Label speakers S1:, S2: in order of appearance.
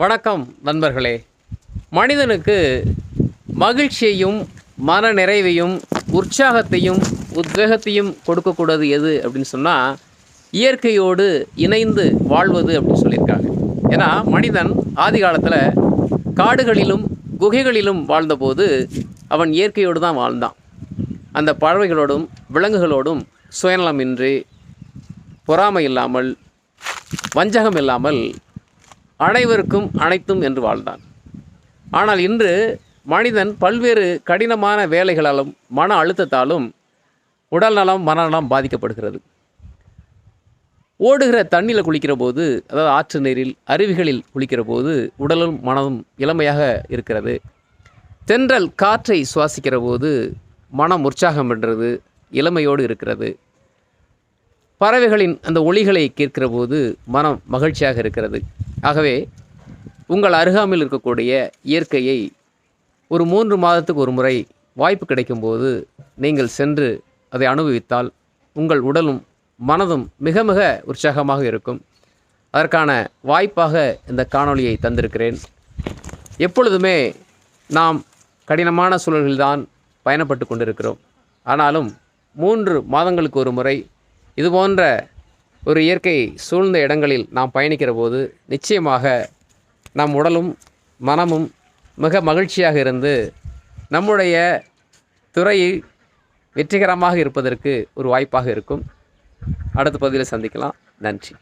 S1: வணக்கம் நண்பர்களே. மனிதனுக்கு மகிழ்ச்சியையும் மன நிறைவையும் உற்சாகத்தையும் உத்வேகத்தையும் கொடுக்கக்கூடாது எது அப்படின்னு சொன்னால் இயற்கையோடு இணைந்து வாழ்வது அப்படின்னு சொல்லியிருக்காங்க. ஏன்னா மனிதன் ஆதி காலத்தில் காடுகளிலும் குகைகளிலும் வாழ்ந்தபோது அவன் இயற்கையோடு தான் வாழ்ந்தான். அந்த பறவைகளோடும் விலங்குகளோடும் சுயநலமின்றி பொறாமை இல்லாமல் வஞ்சகம் இல்லாமல் அனைவருக்கும் அனைத்தும் என்று வாழ்ந்தான். ஆனால் இன்று மனிதன் பல்வேறு கடினமான வேலைகளாலும் மன அழுத்தத்தாலும் உடல் நலம் மனநலம் பாதிக்கப்படுகிறது. ஓடுகிற தண்ணியில் குளிக்கிற போது அதாவது ஆற்று நீரில் அருவிகளில் குளிக்கிற போது உடலும் மனதும் இளமையாக இருக்கிறது. தென்றல் காற்றை சுவாசிக்கிற போது மனம் உற்சாகம் பெறுறது இளமையோடு இருக்கிறது. பறவைகளின் அந்த ஒளிகளை கேட்கிற போது மனம் மகிழ்ச்சியாக இருக்கிறது. ஆகவே உங்கள் அருகாமையில் இருக்கக்கூடிய இயற்கையை ஒரு மூன்று மாதத்துக்கு ஒரு முறை வாய்ப்பு கிடைக்கும்போது நீங்கள் சென்று அதை அனுபவித்தால் உங்கள் உடலும் மனதும் மிக மிக உற்சாகமாக இருக்கும். அதற்கான வாய்ப்பாக இந்த காணொளியை தந்திருக்கிறேன். எப்பொழுதுமே நாம் கடினமான சூழல்கள்தான் பயணப்பட்டு கொண்டிருக்கிறோம். ஆனாலும் மூன்று மாதங்களுக்கு ஒரு முறை இது போன்ற ஒரு இயற்கை சூழ்ந்த இடங்களில் நாம் பயணிக்கிற போது நிச்சயமாக நம் உடலும் மனமும் மிக மகிழ்ச்சியாக இருந்து நம்முடைய துறையில் வெற்றிகரமாக இருப்பதற்கு ஒரு வாய்ப்பாக இருக்கும். அடுத்த பகுதியில் சந்திக்கலாம். நன்றி.